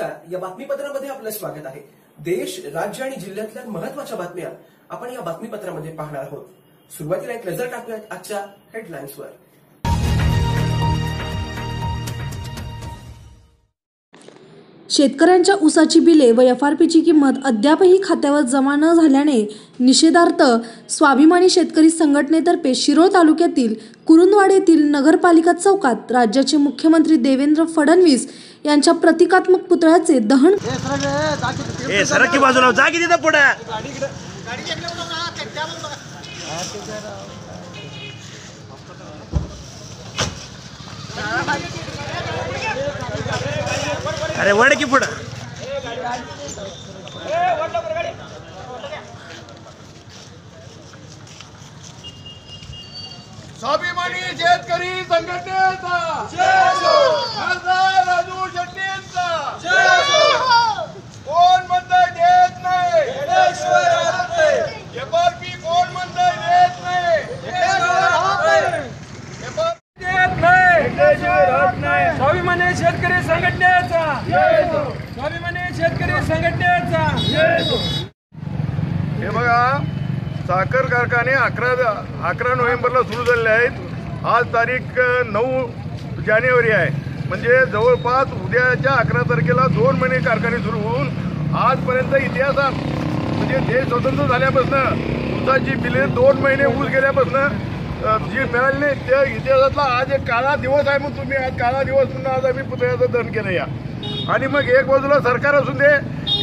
नमस्कार. या बातमीपत्रामध्ये आपलं स्वागत आहे. देश राज्य आणि जिल्ह्यातल्या महत्त्वाच्या बातम्या आपण या बातमीपत्रामध्ये पाहणार आहोत. सुरुवातीला एक नजर टाकूयात आजच्या हेडलाईन्सवर शेतकऱ्यांच्या ऊसाची बिले व एफ आर पीची किंमत अद्यापही खात्यावर जमा न झाल्याने निषेधार्थ स्वाभिमानी शेतकरी संघटनेतर्फे शिरोळ तालुक्यातील कुरुंदवाड येथील नगरपालिका चौकात राज्याचे मुख्यमंत्री देवेंद्र फडणवीस यांच्या प्रतिकात्मक पुतळ्याचे दहन अरे वड की पुढं. स्वाभिमानी शेतकरी संघटनेचा. खासदार राजू स्वाभिमानी शेतकरी संघटनेचा. स्वाभिमानी शेतकरी संघटनेचा. हे बघा साखर कारखाने अकरा अकरा नोव्हेंबरला सुरू झालेले आहेत. आज तारीख नऊ जानेवारी आहे. म्हणजे जवळपास उद्याच्या अकरा तारखेला दोन महिने कारखाने सुरू होऊन आजपर्यंत इतिहासात म्हणजे देश स्वतंत्र झाल्यापासून ऊसाची बिले दोन महिने ऊस गेल्यापासून जी मिळाली नाही त्या इतिहासातला आज एक काळा दिवस आहे मग तुम्ही आज काळा दिवस म्हणून आज आम्ही पुतळ्याचं दहन केलं या. आणि मग एक बाजूला सरकार असू दे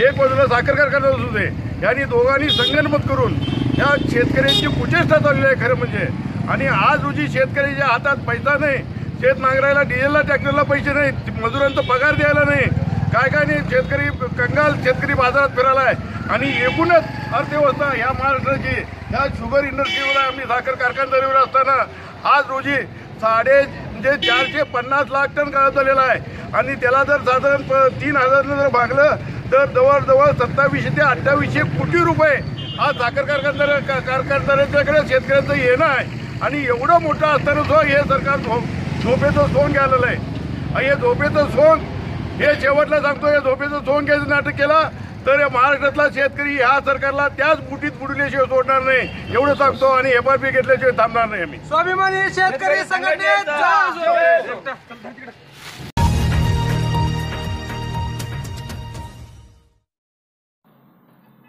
एक बाजूला साखर कारखाना असू दे यांनी दोघांनी संगनमत करून या शेतकऱ्यांची कुचेष्टा चालली आहे खरं म्हणजे. आणि आज रोजी शेतकऱ्याच्या हातात पैसा नाही शेत नांगरायला डिझेलला ट्रॅक्टरला पैसे नाही मजुरांचा पगार द्यायला नाही. काय काय नाही शेतकरी कंगाल शेतकरी बाजारात फिरायला आहे. आणि एकूणच अर्थव्यवस्था ह्या महाराष्ट्राची ह्या शुगर इंडस्ट्रीवर आम्ही साखर कारखानदारीवर असताना आज रोजी साडे म्हणजे चारशे पन्नास लाख टन काळात झालेला आहे. आणि त्याला जर साधारण प- तीन हजारनं जर भागलं तर जवळजवळ सत्तावीसशे ते अठ्ठावीसशे कोटी रुपये आज साखर कारखानदार का- कारखानदारांच्याकडे शेतकऱ्यांचं येणं आहे. आणि एवढं मोठं असताना सुद्धा हे सरकार झो झोपेचं सोंग घ्यालेलं आहे हे झोपेचं सोंग हे शेवटला सांगतो हे झोपेचं सोंग घ्यायचं नाटक केला तर या महाराष्ट्रातला शेतकरी ह्या सरकारला त्याच बुटीत बुडल्याशिवाय सोडणार नाही. एवढं सांगतो आणि एफ आर पी घेतल्याशिवाय थांबणार नाही आम्ही. स्वाभिमानी शेतकरी संघटनेचा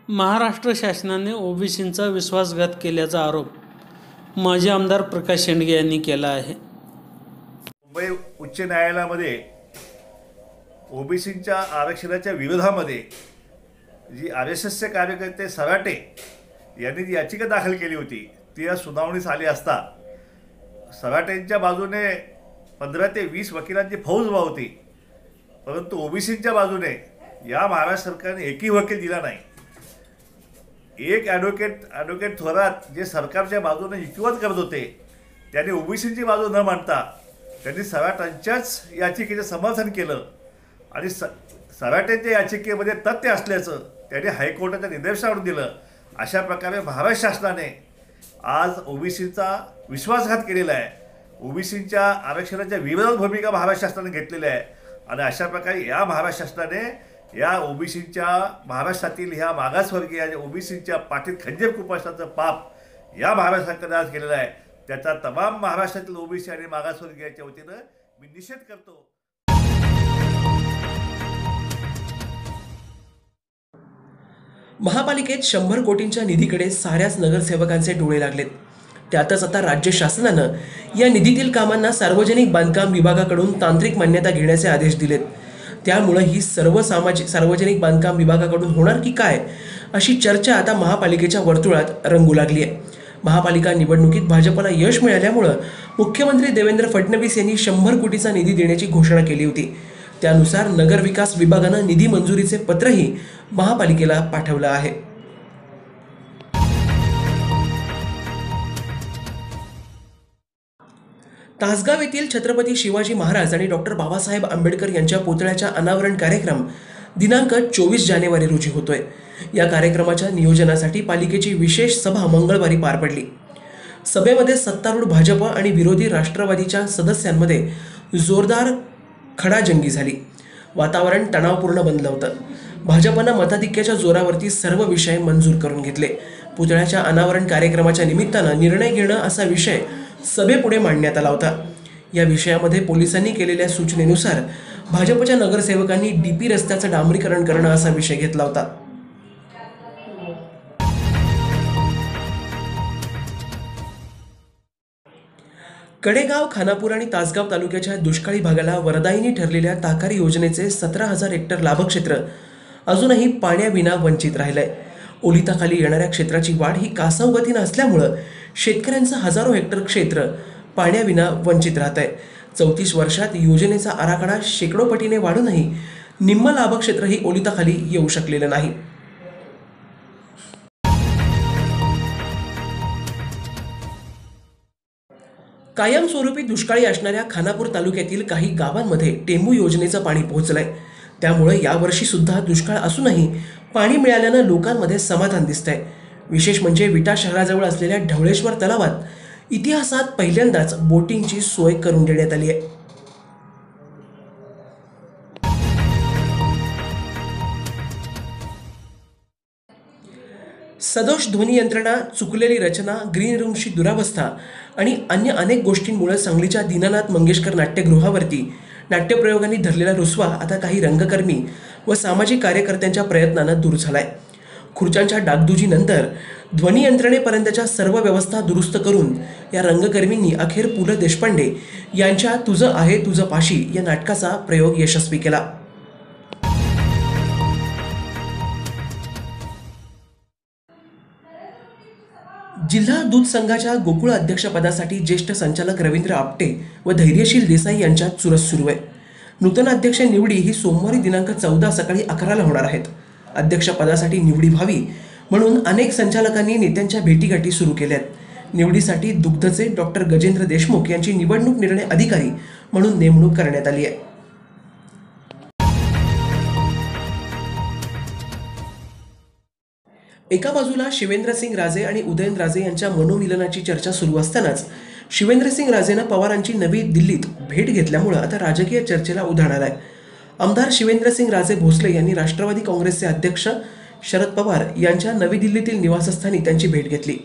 महाराष्ट्र शासनाने ओबीसींचा विश्वासघात केल्याचा आरोप माजी आमदार प्रकाश शेंडगे यांनी केला आहे. मुंबई उच्च न्यायालयामध्ये ओबीसींच्या आरक्षणाच्या विरोधामध्ये जी आर एस एसचे कार्यकर्ते सराटे यांनी जी याचिका दाखल केली होती ती या सुनावणीस आली असता सराटेंच्या बाजूने पंधरा ते वीस वकिलांची फौज होती परंतु ओबीसींच्या बाजूने या महाराष्ट्र सरकारने एकही वकील दिला नाही. एक ॲडव्होकेट ॲडव्होकेट थोरात जे सरकारच्या बाजूने युक्तिवाद करत होते त्यांनी ओबीसींची बाजू न मांडता त्यांनी सराटांच्याच याचिकेचं समर्थन केलं आणि स सराटेच्या याचिकेमध्ये तथ्य असल्याचं त्यांनी हायकोर्टाच्या निदर्शनावर दिलं. अशा प्रकारे महाराष्ट्र शासनाने आज ओबीसीचा विश्वासघात केलेला आहे. ओबीसींच्या आरक्षणाच्या विरोधात भूमिका महाराष्ट्र शासनाने घेतलेल्या आहे. आणि अशा प्रकारे या महाराष्ट्र शासनाने या ओबीसींच्या महाराष्ट्रातील ह्या मागासवर्गीय आणि ओबीसींच्या पाठीत खंजीर कुपाशाचं पाप या महाराष्ट्र सरकारने आज केलेलं आहे. त्याचा तमाम महाराष्ट्रातील ओबीसी आणि मागासवर्गीयाच्या वतीनं मी निषेध करतो. महापालिकेत शंभर कोटींच्या निधीकडे साऱ्याच नगरसेवकांचे डोळे लागलेत. त्यातच आता राज्य शासनानं या निधीतील कामांना सार्वजनिक बांधकाम विभागाकडून तांत्रिक मान्यता घेण्याचे आदेश दिलेत. त्यामुळं ही सर्व सामाजिक सार्वजनिक बांधकाम विभागाकडून होणार की काय अशी चर्चा आता महापालिकेच्या वर्तुळात रंगू लागली आहे. महापालिका निवडणुकीत भाजपला यश मिळाल्यामुळं मुख्यमंत्री देवेंद्र फडणवीस यांनी शंभर कोटीचा निधी देण्याची घोषणा केली होती. त्यानुसार नगरविकास विभागानं निधी मंजुरीचे पत्रही महापालिकेला पाठवलं आहे. तासगाव येथील छत्रपती शिवाजी महाराज आणि डॉक्टर बाबासाहेब आंबेडकर यांच्या पुतळ्याच्या अनावरण कार्यक्रम दिनांक चोवीस जानेवारी रोजी होतोय. या कार्यक्रमाच्या नियोजनासाठी पालिकेची विशेष सभा मंगळवारी पार पडली. सभेमध्ये सत्तारूढ भाजप आणि विरोधी राष्ट्रवादीच्या सदस्यांमध्ये जोरदार खडाजंगी झाली. वातावरण तणावपूर्ण बनलं होतं. भाजपनं मताधिक्याच्या जोरावरती सर्व विषय मंजूर करून घेतले. पुतळ्याच्या अनावरण कार्यक्रमाच्या निमित्तानं निर्णय घेणं असा विषय सभेपुढे मांडण्यात आला होता. या विषयामध्ये पोलिसांनी केलेल्या सूचनेनुसार भाजपच्या नगरसेवकांनी डी पी रस्त्याचं डांबरीकरण करणं असा विषय घेतला होता. कडेगाव खानापूर आणि तासगाव तालुक्याच्या दुष्काळी भागाला वरदायिनी ठरलेल्या ताकारी योजनेचे सतरा हजार हेक्टर लाभक्षेत्र अजूनही पाण्याविना वंचित राहिलंय. ओलिताखाली येणाऱ्या क्षेत्राची वाढ ही कासव गतीनं असल्यामुळं शेतकऱ्यांचं हजारो हेक्टर क्षेत्र पाण्याविना वंचित राहत आहे चौतीस वर्षात योजनेचा आराखडा शेकडो पटीने वाढूनही निम्म लाभक्षेत्रही ओलिताखाली येऊ शकलेलं नाही. कायमस्वरूपी दुष्काळी असणाऱ्या खानापूर तालुक्यातील काही गावांमध्ये टेंबू योजनेचं पाणी पोहोचलंय. त्यामुळे यावर्षी सुद्धा दुष्काळ असूनही पाणी मिळाल्यानं लोकांमध्ये समाधान दिसतंय. विशेष म्हणजे विटा शहराजवळ असलेल्या ढवळेश्वर तलावात इतिहासात पहिल्यांदाच बोटिंगची सोय करून देण्यात आली आहे. सदोष ध्वनी यंत्रणा चुकलेली रचना ग्रीन रूमची दुरावस्था आणि अन्य अनेक गोष्टींमुळे सांगलीच्या दीनानाथ मंगेशकर नाट्यगृहावरती नाट्यप्रयोगांनी धरलेला रुसवा आता काही रंगकर्मी व सामाजिक कार्यकर्त्यांच्या प्रयत्नानं दूर झालाय. खुर्च्यांच्या डागदुजीनंतर ध्वनी यंत्रणेपर्यंतच्या सर्व व्यवस्था दुरुस्त करून या रंगकर्मींनी अखेर पु ल देशपांडे यांच्या तुझं आहे तुझं पाशी या नाटकाचा प्रयोग यशस्वी केला. दूध संघाच्या गोकुळ अध्यक्षपदासाठी ज्येष्ठ संचालक रवींद्र आपटे व धैर्यशील देसाई यांच्यात चुरस सुरू आहे. नूतन अध्यक्ष निवडी ही सोमवारी दिनांक चौदा सकाळी अकराला होणार आहेत. अध्यक्षपदासाठी निवडी व्हावी म्हणून अनेक संचालकांनी नेत्यांच्या भेटीगाठी सुरू केल्या आहेत निवडीसाठी दुग्धचे डॉक्टर गजेंद्र देशमुख यांची निवडणूक निर्णय अधिकारी म्हणून नेमणूक करण्यात आली आहे. एका बाजूला शिवेंद्रसिंग राजे आणि उदयनराजे यांच्या मनोमिलनाची चर्चा सुरू असतानाच शिवेंद्रसिंग राजेनं पवारांची नवी दिल्लीत भेट घेतल्यामुळं आता राजकीय चर्चेला उधाण आहे आमदार शिवेंद्रसिंग राजे भोसले यांनी राष्ट्रवादी काँग्रेसचे अध्यक्ष शरद पवार यांच्या नवी दिल्लीतील निवासस्थानी त्यांची भेट घेतली.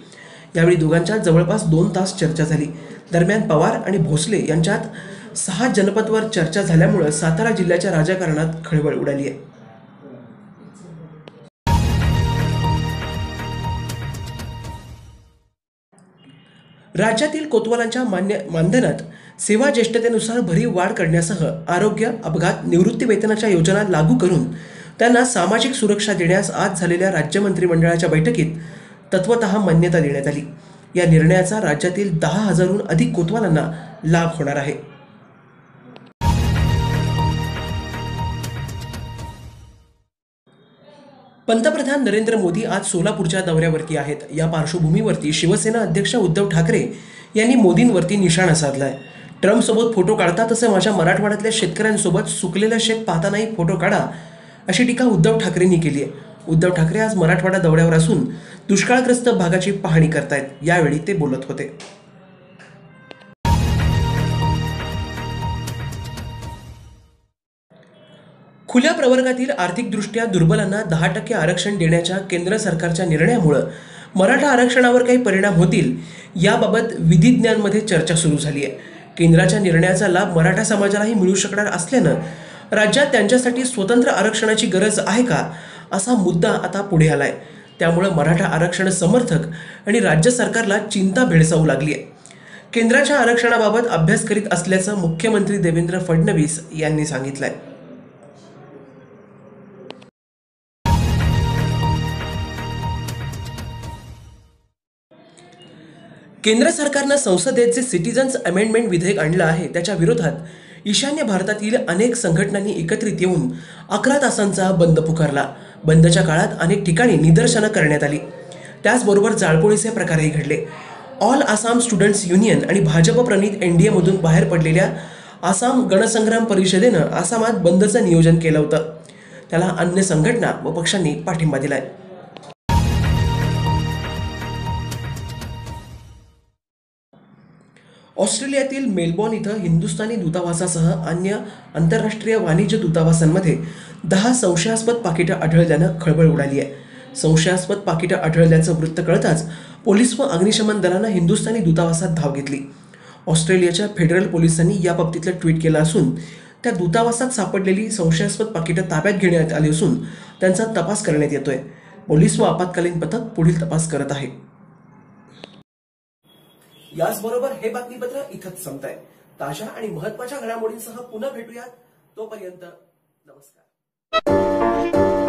यावेळी दोघांच्या जवळपास दोन तास चर्चा झाली. दरम्यान पवार आणि भोसले यांच्यात सहा जनपदवर चर्चा झाल्यामुळं सातारा जिल्ह्याच्या राजकारणात खळबळ उडाली आहे राज्यातील कोतवालांच्या मान्य मानधनात सेवा ज्येष्ठतेनुसार भरीव वाढ करण्यासह आरोग्य अपघात निवृत्ती वेतनाच्या योजना लागू करून त्यांना सामाजिक सुरक्षा देण्यास आज झालेल्या राज्य मंत्रिमंडळाच्या बैठकीत तत्वत मान्यता देण्यात आली. या निर्णयाचा राज्यातील दहा हजारहून अधिक कोतवालांना लाभ होणार आहे. पंतप्रधान नरेंद्र मोदी आज सोलापूरच्या दौऱ्यावरती आहेत. या पार्श्वभूमीवरती शिवसेना अध्यक्ष उद्धव ठाकरे यांनी मोदींवरती निशाणा साधलाय. ट्रम्पसोबत फोटो काढता तसं माझ्या मराठवाड्यातल्या शेतकऱ्यांसोबत सुकलेलं शेत पाहतानाही फोटो काढा अशी टीका उद्धव ठाकरेंनी केली आहे. उद्धव ठाकरे आज मराठवाडा दौऱ्यावर असून दुष्काळग्रस्त भागाची पाहणी करतायत. यावेळी ते बोलत होते. खुल्या प्रवर्गातील आर्थिकदृष्ट्या दुर्बलांना दहा टक्के आरक्षण देण्याच्या केंद्र सरकारच्या निर्णयामुळं मराठा आरक्षणावर काही परिणाम होतील याबाबत विधिज्ञांमध्ये चर्चा सुरू झाली आहे केंद्राच्या निर्णयाचा लाभ मराठा समाजालाही मिळू शकणार असल्यानं राज्यात त्यांच्यासाठी स्वतंत्र आरक्षणाची गरज आहे का असा मुद्दा आता पुढे आला आहे त्यामुळं मराठा आरक्षण समर्थक आणि राज्य सरकारला चिंता भेडसावू लागली आहे केंद्राच्या आरक्षणाबाबत अभ्यास करीत असल्याचं मुख्यमंत्री देवेंद्र फडणवीस यांनी सांगितलं आहे केंद्र सरकारनं संसदेत जे सिटिझन्स अमेंडमेंट विधेयक आणलं आहे त्याच्या विरोधात ईशान्य भारतातील अनेक संघटनांनी एकत्रित येऊन अकरा तासांचा बंद पुकारला. बंदच्या काळात अनेक ठिकाणी निदर्शनं करण्यात आली. त्याचबरोबर जाळपोळीचे प्रकारही घडले. ऑल आसाम स्टुडंट्स युनियन आणि भाजप प्रणित एन डी एमधून बाहेर पडलेल्या आसाम गणसंग्राम परिषदेनं आसामात बंदचं नियोजन केलं होतं. त्याला अन्य संघटना व पक्षांनी पाठिंबा दिलाय. ऑस्ट्रेलियातील मेलबॉर्न इथं हिंदुस्थानी दूतावासासह अन्य आंतरराष्ट्रीय वाणिज्य दूतावासांमध्ये दहा संशयास्पद पाकिटं आढळल्यानं खळबळ उडाली आहे. संशयास्पद पाकिटं आढळल्याचं वृत्त कळताच पोलीस व अग्निशमन दलानं हिंदुस्थानी दूतावासात धाव घेतली. ऑस्ट्रेलियाच्या फेडरल पोलिसांनी या बाबतीतलं ट्विट केलं असून त्या दूतावासात सापडलेली संशयास्पद पाकिटं ताब्यात घेण्यात आली असून त्यांचा तपास करण्यात येतोय. पोलीस व आपत्कालीन पथक पुढील तपास करत आहे. याचबरोबर हे बातमीपत्र इथंच संपत आहे ताज्या आणि महत्त्वाच्या घडामोडींसह पुन्हा भेटूयात. तोपर्यंत नमस्कार.